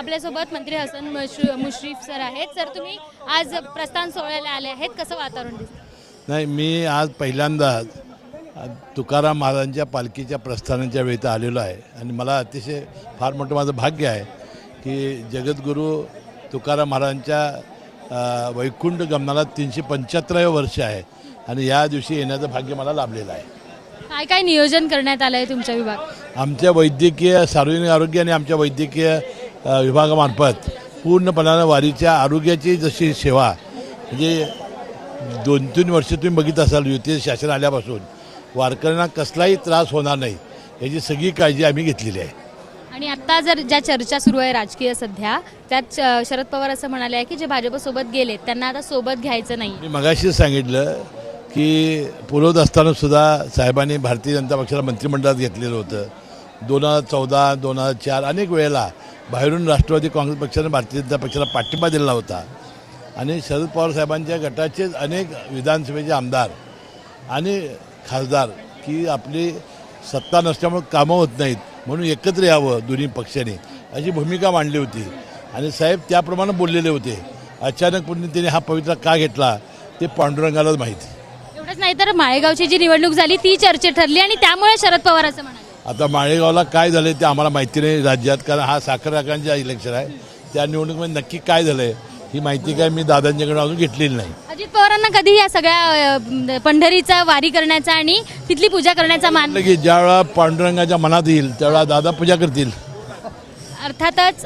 आपल्यासोबत मंत्री हसन मश- मुश्रीफ सर आहेत. सर तुम्ही आज प्रस्थान सोहळ्याला आले आहेत. कसं वातावरण दिसतं नाही मी आज पहिल्यांदाच अ, तुकाराम महाराजांच्या पालखीच्या प्रस्थानाच्या वेळी आलेलो आहे. आणि मला अतिशय फार मोठं माझं भाग्य आहे की जगद्गुरू तुकाराम महाराजांच्या वैकुंठ गमनाला तीनशे पंच्याहत्तरावं वर्ष आहे. आणि या दिवशी येण्याचं भाग्य मला लाभलेलं आहे. काय काय नियोजन करण्यात आलं आहे तुमच्या विभाग आमच्या वैद्यकीय सार्वजनिक आरोग्य आणि आमच्या वैद्यकीय विभागामार्फत पूर्णपणानं वारीच्या आरोग्याची जशी सेवा म्हणजे दोन तीन वर्ष तुम्ही बघित असाल युती शासन आल्यापासून वारकऱ्यांना कसलाही त्रास होणार नाही याची सगळी काळजी आम्ही घेतलेली आहे. आणि आता जर ज्या चर्चा सुरू आहे राजकीय सध्या त्यात शरद पवार असं म्हणाले आहे की जे भाजपसोबत गेलेत त्यांना आता सोबत घ्यायचं नाही. मी मगाशीच सांगितलं की पुरवत असताना सुद्धा साहेबांनी भारतीय जनता पक्षाला मंत्रिमंडळात घेतलेलं होतं. दोन हजार चौदा दोन हजार चार अनेक वेळेला बाहेरून राष्ट्रवादी काँग्रेस पक्षानं भारतीय जनता पक्षाला पाठिंबा दिला होता. आणि शरद पवार साहेबांच्या गटाचेच अनेक विधानसभेचे आमदार आणि खासदार की आपली सत्ता नसल्यामुळे कामं होत नाहीत म्हणून एकत्र यावं दोन्ही पक्षाने अशी भूमिका मांडली होती. आणि साहेब त्याप्रमाणे बोललेले होते अचानकपणे त्यांनी हा पवित्रा का घेतला ते पांडुरंगालाच माहिती. एवढंच नाही तर माळेगावची जी निवडणूक झाली ती चर्चेत ठरली आणि त्यामुळे शरद पवार असं म्हणाले. आता माळेगावला काय झालं ते आम्हाला माहिती नाही राज्यात कारण हा साखर कारखान्याचा इलेक्शन आहे. त्या निवडणुकीमध्ये नक्की काय झालं ही माहिती काय मी दादांच्याकडून अजून घेतलेली नाही. अजित पवारांना कधी या सगळ्या अ, पंढरीचा वारी करण्याचा आणि तिथली पूजा करण्याचा मान म्हटलं की ज्यावेळा पांडुरंगाच्या मनात येईल त्यावेळा दादा पूजा करतील. अर्थातच